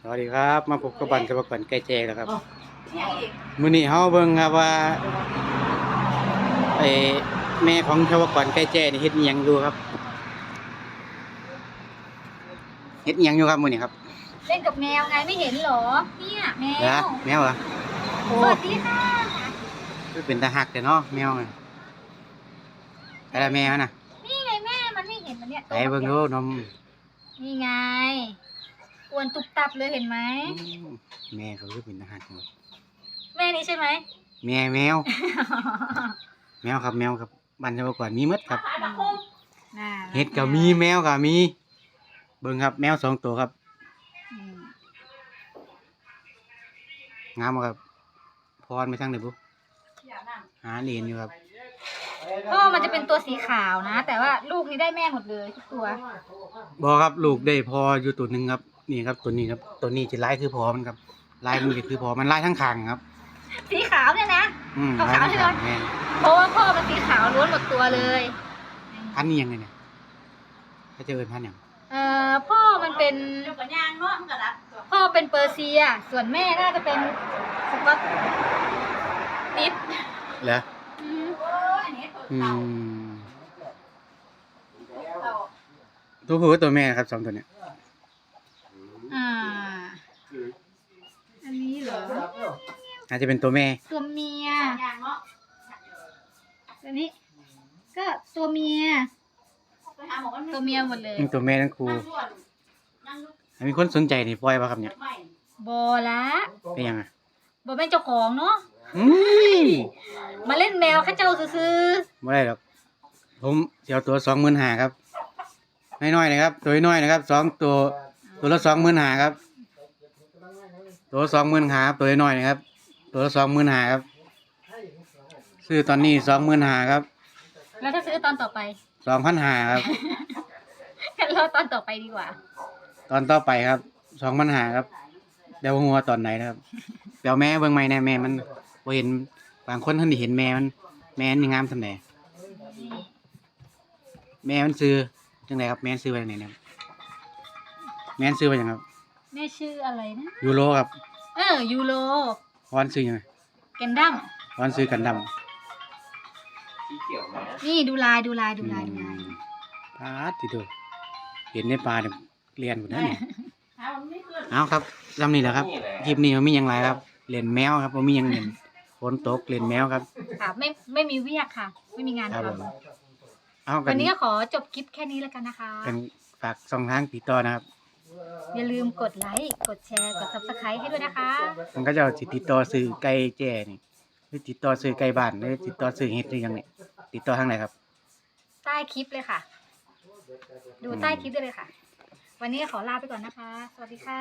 สวัสดีครับ มาพบกับบันกับบันไก่แจกแล้วครับเนี่ยอีกมื้อนี้เฮาเบิ่งครับว่าไอ้แม่ของชาวกรไก่แจนี่เฮ็ดอิหยังอยู่ครับเฮ็ดอิหยังอยู่ครับมื้อนี้ครับเล่นกับแมวไงไม่เห็นเหรอเนี่ยแมเหรอวแมวเหรอโอ้สวัสดีค่ะคือเป็นตาหักแต่เนาะแมวน่ะอะไรแมวน่ะนี่ไงแม่มันไม่เห็นมันเนี่ยไปเบิ่งดูนมนี่ไงอ้ วนตุบตับเลยเห็นไหม แม่เขาคือเป็นตาหักเนาะแม่นี่ใช่ไหม แม่แมว แมวครับแมวครับบ้านชาวกรมีหมดครับ น่ารัเห็ดก็มีแมวก็มี เบิ่งครับ แมวสองตัวครับ อืมงามบ่ครับ พรไปทางไหนบุหาเหรียญอยู่ครับ พ่อมันจะเป็นตัวสีขาวนะ แต่ว่าลูกนี่ได้แม่หมดเลยทุกตัว บอครับลูกได้พออยู่ตัวหนึ่งครับ นี่ครับตัวนี้ครับ ตัวนี้จะลายคือพอมันครับลายมันจะคือพอมันลายทั้งขางครับ สีขาวเนี่ยนะ อืมขาวๆลายทั้งใช่ไหมขางแม่นเพราะว่าพ่อมันสีขาวล้วนหมดตัวเลย พันธุ์นี้ยังไงเนี่ยเขาจะเอิ้นพันธุ์หยังเอ่อพ่อมันเป็นพ่อเป็นเปอร์เซีย ส่วนแม่น่าจะเป็นสกอตติสเหรออืมอืมตัวผู้กับตัวแม่ครับสองตัวเนี้ย อ่า อันนี้เหรอ อาจจะเป็นตัวแม่ ตัวเมียตัวนี้ ก็ตัวเมียตัวเมียหมดเลยอืมตัวแม่ทั้งคู่มีคนสนใจนี่ปล่อยป่ะครับเนี่ยบอละเป็นยังไงบอเป็นเจ้าของเนาะ อืมมาเล่นแมวแค่เจ้าซื้อไม่ได้หรอกผมเสียวตัวสองหมื่นหาครับน้อยๆนะครับ ตัวน้อยๆนะครับสองตัวตัวละสองหมื่นหาครับ ตัวสองหมื่นหาตัวน้อยๆนะครับ ตัวละสองหมื่นหาครับ ซื้อตอนนี้สองหมื่นหาครับๆแล้วถ้าซื้อตอนต่อไปสองพันหาครับงั้นรอตอนต่อไปดีกว่า ตอนต่อไปครับสองพันหาครับ เดี๋ยวหัวาตอนไหนนะครับ เดี๋ยวแม่เบิ่งไม่แน่แม่มันบ่เห็นบางคนท่านได้เห็นแม่มัน แม่มันงามสำแหน่แม่มันซื้อจังไดครับแม่มันซื้อไปจังไหนเนี่ยแม่มันซื้อไปยังครับ แม่ชื่ออะไรนะยูโรครับ เออยูโร วอนซื้อยังไงแกนดัมวอนซื้อกันดำนี่ดูลายดูลายดูลายดูลายพาดติโดเห็นในปลาเนี่ยเรียนหมดแล้วเนี่ยเอาครับลำนี้แหละครับคลิปนี้มันมีอย่างไรครับเล่นแมวครับมันมีอย่างเล่นฝนตกเล่นแมวครับ ค่ะไม่ไม่มีเวียกค่ะ ไม่มีงานครับทผมเอาำกัวันนนี้ก็ขอจบคลิปแค่นี้แล้วกันนะคะ กันฝากสองทางติดต่อนะครับ อย่าลืมกดไลค์กดแชร์กด subscribe ให้ด้วยนะคะ มันก็จะสิติดต่อซื้อไก่แจ้นี่หรือติดต่อซื้อไก่บ้านหรือติดต่อซื้อเห็ดหรือยังเนี่ยติดต่อทางไหนครับ ใต้คลิปเลยค่ะ ดูใต้คลิปได้เลยค่ะ วันนี้ขอลาไปก่อนนะคะ สวัสดีค่ะ